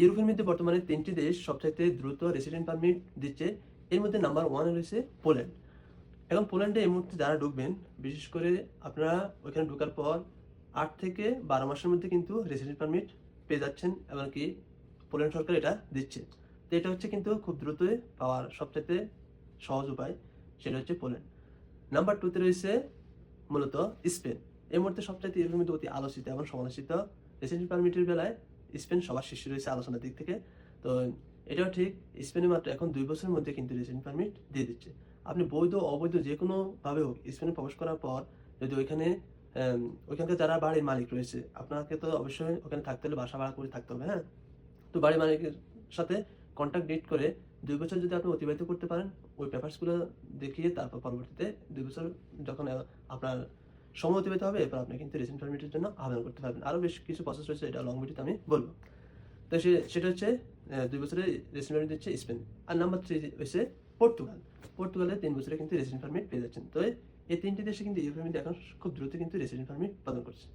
ইউরোপের মধ্যে বর্তমানে তিনটি দেশ সবচাইতে দ্রুত রেসিডেন্ট পারমিট দিচ্ছে। এর মধ্যে নাম্বার ওয়ান রয়েছে পোল্যান্ড এখন পোল্যান্ডে এই মুহূর্তে যারা ঢুকবেন, বিশেষ করে আপনারা ওইখানে ঢোকার পর আট থেকে বারো মাসের মধ্যে কিন্তু রেসিডেন্ট পারমিট পেয়ে যাচ্ছেন, এমনকি পোল্যান্ড সরকার এটা দিচ্ছে। তো এটা হচ্ছে কিন্তু খুব দ্রুতই পাওয়ার সবচাইতে সহজ উপায়, সেটা হচ্ছে পোল্যান্ড নাম্বার টুতে রয়েছে মূলত স্পেন এই মুহূর্তে সবচাইতে ইউরোপের মধ্যে অতি আলোচিত এবং সমালোচিত রেসিডেন্ট পারমিটের বেলায় স্পেন সবার শীর্ষে রয়েছে আলোচনার দিক থেকে। তো এটাও ঠিক, স্পেনে মাত্র এখন দুই বছরের মধ্যে কিন্তু রেসিডেন্ট পারমিট দিয়ে দিচ্ছে। আপনি বৈধ, অবৈধ যে কোনো ভাবে হোক, স্পেনে প্রবেশ করার পর যদি ওইখানে ওইখানকার যারা বাড়ির মালিক রয়েছে, আপনাকে তো অবশ্যই ওখানে থাকতে হলে বাসা ভাড়া করে থাকতে হবে হ্যাঁ? তো বাড়ির মালিকের সাথে কন্ট্যাক্ট ডেট করে দুই বছর যদি আপনি অতিবাহিত করতে পারেন, ওই পেপারসগুলো দেখিয়ে তারপর পরবর্তীতে দুই বছর যখন আপনার সময় পেতে হবে, এরপর আপনি কিন্তু রিসেন্ট পারমিটের জন্য আবেদন করতে পারবেন। আরও বেশ কিছু প্রসেস রয়েছে, এটা লং ভিডিওতে আমি বলব। তো সে, সেটা হচ্ছে দুই বছরের রেসিডেন্ট ফার্মিট দিচ্ছে স্পেন। আর নাম্বার থ্রি হচ্ছে পর্তুগাল। পর্তুগালে তিন বছরে কিন্তু রেসিডেন্ট পারমিট পেয়ে যাচ্ছেন। তো এই তিনটি দেশে কিন্তু ইউরোপের মধ্যে এখন খুব দ্রুত কিন্তু রেসিডেন্ট পারমিট প্রদান করছে।